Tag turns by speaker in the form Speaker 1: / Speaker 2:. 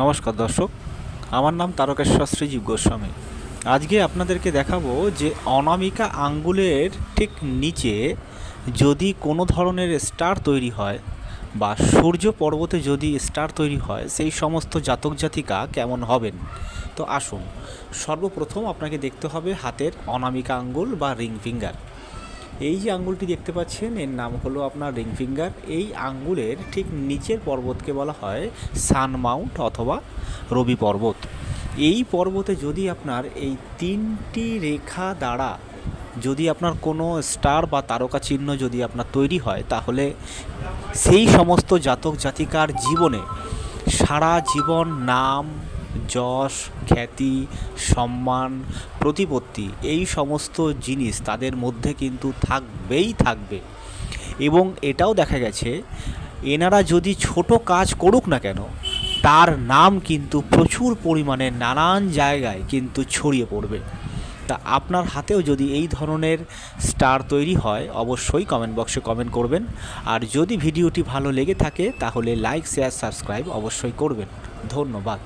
Speaker 1: নমস্কার দর্শক, আমার নাম তারকেশ্বর শ্রীজীব গোস্বামী। আজকে আপনাদেরকে দেখাবো যে অনামিকা আঙ্গুলের ঠিক নিচে যদি কোনো ধরনের স্টার তৈরি হয় বা সূর্য পর্বতে যদি স্টার তৈরি হয়, সেই সমস্ত জাতক জাতিকা কেমন হবেন? তো আসুন, সর্বপ্রথম আপনাকে দেখতে হবে হাতের অনামিকা আঙ্গুল বা রিং ফিঙ্গার। এই যে আঙ্গুলটি দেখতে পাচ্ছেন, এর নাম হলো আপনার রিং ফিঙ্গার। এই আঙ্গুলের ঠিক নিচের পর্বতকে বলা হয় সান মাউন্ট অথবা রবি পর্বত। এই পর্বতে যদি আপনার এই তিনটি রেখা দ্বারা যদি আপনার কোনো স্টার বা তারকা চিহ্ন যদি আপনার তৈরি হয়, তাহলে সেই সমস্ত জাতক জাতিকার জীবনে সারা জীবন নাম যশ, খ্যাতি, সম্মান, প্রতিপত্তি এই সমস্ত জিনিস তাদের মধ্যে কিন্তু থাকবেই থাকবে। এবং এটাও দেখা গেছে, এনারা যদি ছোট কাজ করুক না কেন, তার নাম কিন্তু প্রচুর পরিমাণে নানান জায়গায় কিন্তু ছড়িয়ে পড়বে। তা আপনার হাতেও যদি এই ধরনের স্টার তৈরি হয়, অবশ্যই কমেন্ট বক্সে কমেন্ট করবেন। আর যদি ভিডিওটি ভালো লেগে থাকে, তাহলে লাইক শেয়ার সাবস্ক্রাইব অবশ্যই করবেন। ধন্যবাদ।